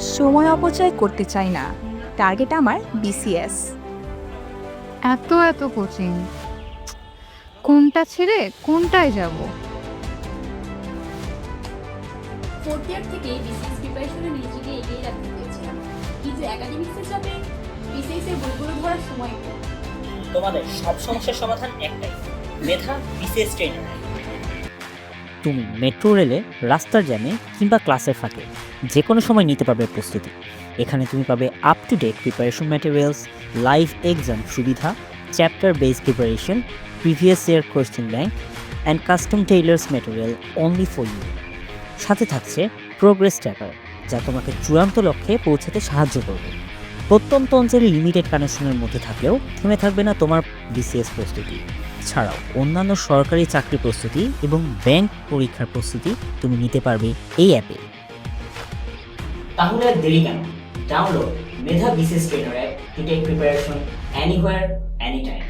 সময় অপচয় করতে চাই না। টার্গেট আমার বিসিএস এত এত কোচিং কোনটা ছেড়ে কোনটায় যাব? ফোর্থ ইয়ার থেকে বিসিএস প্রিপারেশনে নিজেকে এগিয়ে রাখতে চেয়েছিলাম। কিন্তু একাডেমিক্সের চাপে বিসিএস এর বইগুলো ধরার সময় তোমাদের সব সমস্যার সমাধান একটাই মেধা বিসিএস ট্রেনার তুমি মেট্রো রেলে রাস্তার জ্যামে কিংবা ক্লাসের ফাঁকে যে কোনো সময় নিতে পারবে প্রস্তুতি। এখানে তুমি পাবে up to date preparation materials live exam সুবিধা chapter base preparation previous year question bank and custom tailors material only for you সাথে থাকছে প্রোগ্রেস ট্র্যাকার যা তোমাকে চূড়ান্ত লক্ষ্যে পৌঁছাতে সাহায্য করবে। প্রত্যন্ত অঞ্চলে লিমিটেড কানেকশনের মধ্যে থাকলেও থেমে থাকবে না তোমার বিসিএস প্রস্তুতি। ছাড়াও অন্যান্য সরকারি চাকরি প্রস্তুতি এবং ব্যাংক পরীক্ষার প্রস্তুতি তুমি নিতে পারবে এই অ্যাপে তাহলে দেরি কেন? Download Medha BCS trainer app to take preparation anywhere any time